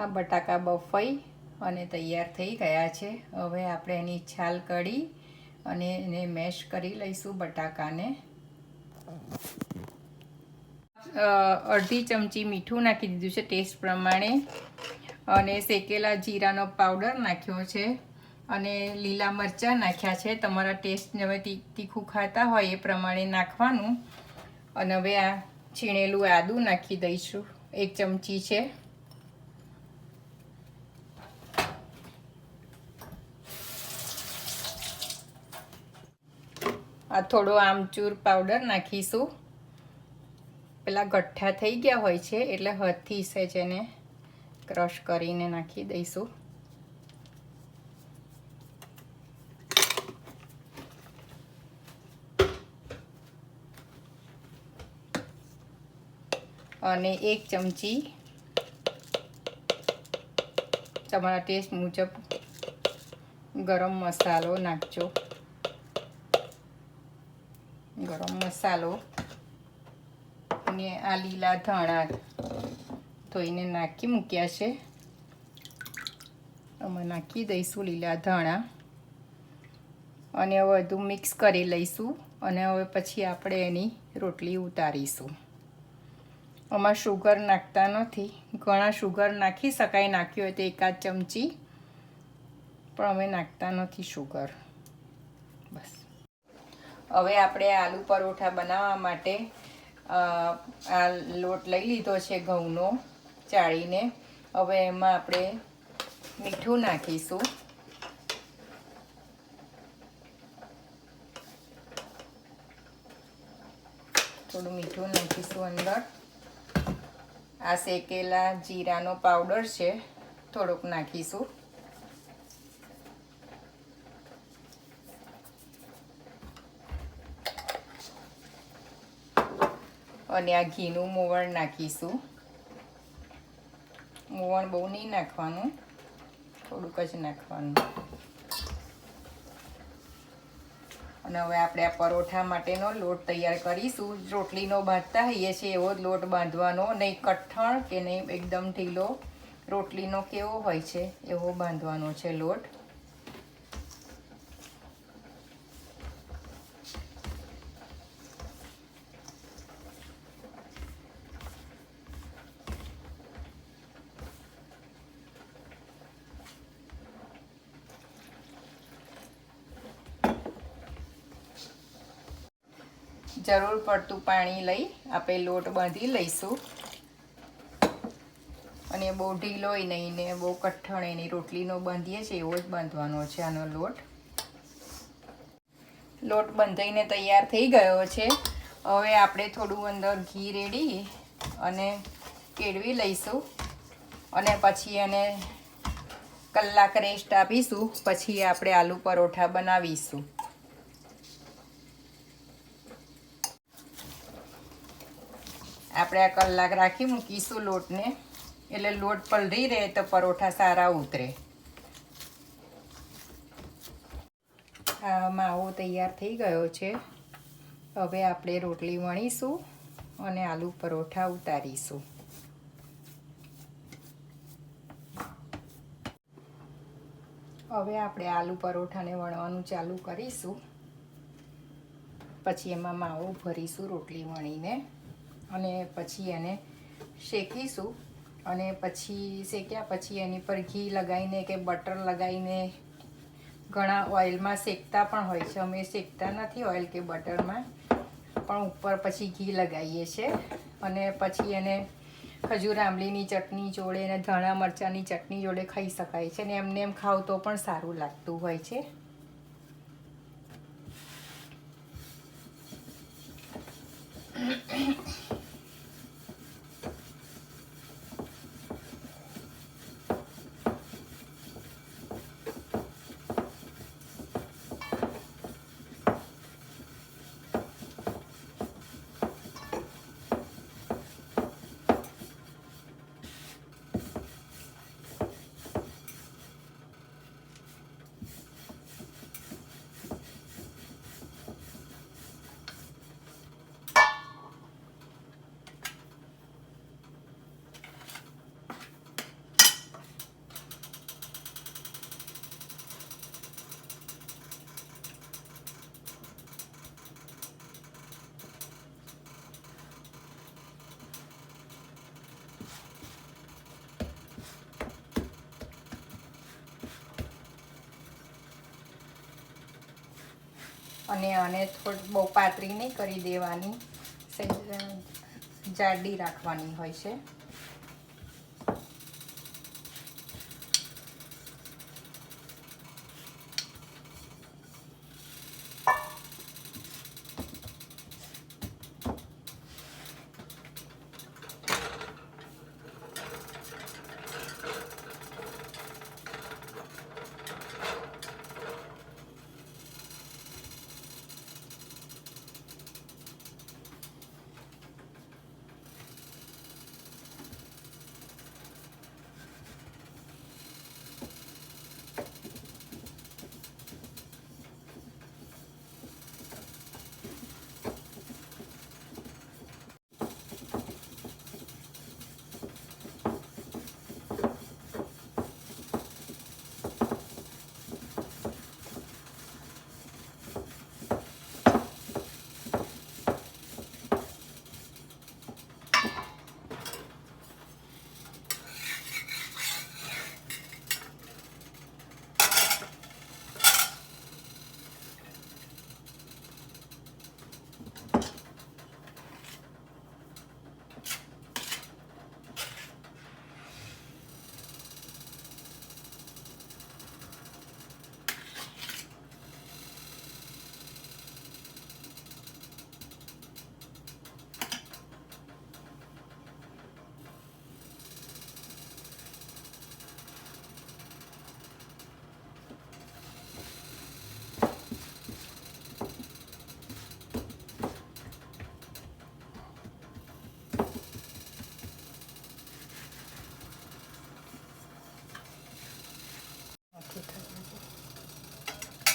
આ બટાકા બફાઈ અને તૈયાર થઈ ગયા છે. હવે આપણે એની છાલ કાઢી અને એને મેશ કરી લઈશું બટાકાને. અડધી ચમચી મીઠું નાખી દીધું છે ટેસ્ટ પ્રમાણે. અને શેકેલા જીરાનો પાવડર નાખ્યો છે. અને લીલા મરચાં નાખ્યા છે. તમારા ટેસ્ટ હવે તીખું ખાતા હોય એ પ્રમાણે નાખવાનું. અને હવે આ છીણેલું આદું નાખી દઈશું. એક ચમચી છે. આ થોડો આમચૂર પાવડર નાખીશું. પેલા ગઠ્ઠા થઈ ગયા હોય છે, એટલે હાથથી સહેજ એને ક્રશ કરીને નાખી દઈશું. અને એક ચમચી તમારા ટેસ્ટ મુજબ ગરમ મસાલો નાખજો ગરમ મસાલો અને આ લીલા ધાણા ધોઈને નાખી મૂક્યા છે. અમે નાખી દઈશું લીલા ધાણા અને હવે બધું મિક્સ કરી લઈશું અને હવે પછી આપણે એની રોટલી ઉતારીશું. આમાં શુગર નાખતા નથી. ઘણા શુગર નાખી શકાય, નાખ્યું હોય તો એકાદ ચમચી, પણ અમે નાખતા નથી શુગર હવે આપણે આલુ પરોઠા બનાવવા માટે આ લોટ લઈ લીધો છે ઘઉંનો ચાળીને. હવે એમાં આપણે મીઠું નાખીશું. થોડું મીઠું નાખીશું અંદર. આ શેકેલા જીરાનો પાવડર છે, થોડોક નાખીશું. અને આ ઘીનું મોવણ નાખીશું. મોવણ બહુ નહીં નાખવાનું, થોડુંક જ નાખવાનું. અને હવે આપણે આ પરોઠા માટેનો લોટ તૈયાર કરીશું. રોટલીનો બાંધતા હોઈએ છીએ એવો લોટ બાંધવાનો નહીં કઠણ કે નહીં એકદમ ઢીલો. રોટલીનો કેવો હોય છે એવો બાંધવાનો છે લોટ. જરૂર પડતું પાણી લઈ આપણે લોટ બાંધી લઈશું. અને બહુ ઢીલોય નહીં ને બહુ કઠણ એની રોટલીનો બાંધીએ છીએ, એવો જ બાંધવાનો છે આનો લોટ. લોટ બંધાઈને તૈયાર થઈ ગયો છે. હવે આપણે થોડું અંદર ઘી રેડી અને કેળવી લઈશું. અને પછી એને કલાક રેસ્ટ આપીશું, પછી આપણે આલુ પરોઠા બનાવીશું. આપણે આ કલાક રાખી મૂકીશું લોટને. એટલે લોટ પલળી રહે તો પરોઠા સારા ઉતરે. આ માવો તૈયાર થઈ ગયો છે. હવે આપણે રોટલી વણીશું અને આલુ પરોઠા ઉતારીશું. હવે આપણે આલુ પરોઠાને વણવાનું ચાલુ કરીશું. પછી એમાં માવો ભરીશું રોટલી વણીને. અને પછી એને શેકીશું. અને પછી શેક્યા પછી એની પર ઘી લગાવીને કે બટર લગાવીને ઘણા ઓઇલમાં શેકતા પણ હોય છે. અમે શેકતા નથી ઓઇલ કે બટરમાં. પણ ઉપર પછી ઘી લગાવીએ છીએ અને પછી એને ખજૂર આંબલીની ચટણી જોડે અને ધાણા મરચાંની ચટણી જોડે ખાઈ શકાય છે. અને એમને એમ ખાવ તો પણ સારું લાગતું હોય છે. અને આને થોડી બહુ પાતળી નહીં કરી દેવાની. જાડી રાખવાની હોય છે.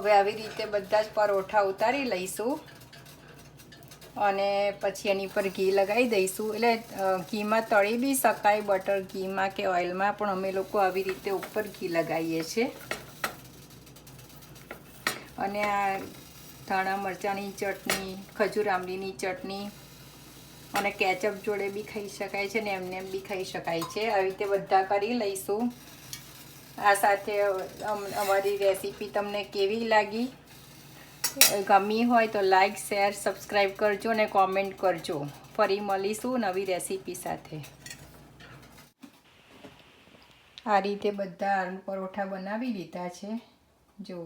હવે આવી રીતે બધા જ પરોઠા ઉતારી લઈશું. અને પછી એની પર ઘી લગાવી દઈશું. એટલે ઘીમાં તળી બી શકાય, બટર ઘીમાં કે ઓઇલમાં, પણ અમે લોકો આવી રીતે ઉપર ઘી લગાવીએ છીએ. અને આ ધાણા મરચાંની ચટણી, ખજૂર આંબલીની ચટણી અને કેચઅપ જોડે બી ખાઈ શકાય છે ને એમને એમ બી ખાઈ શકાય છે. આવી રીતે બધા કરી લઈશું. આ સાથે અમારી રેસીપી તમને કેવી લાગી? ગમી હોય તો લાઈક, શેર, સબસ્ક્રાઈબ કરજો અને કોમેન્ટ કરજો. ફરી મળીશું નવી રેસીપી સાથે. આ રીતે બધા આલુ પરોઠા બનાવી લીધા છે. જો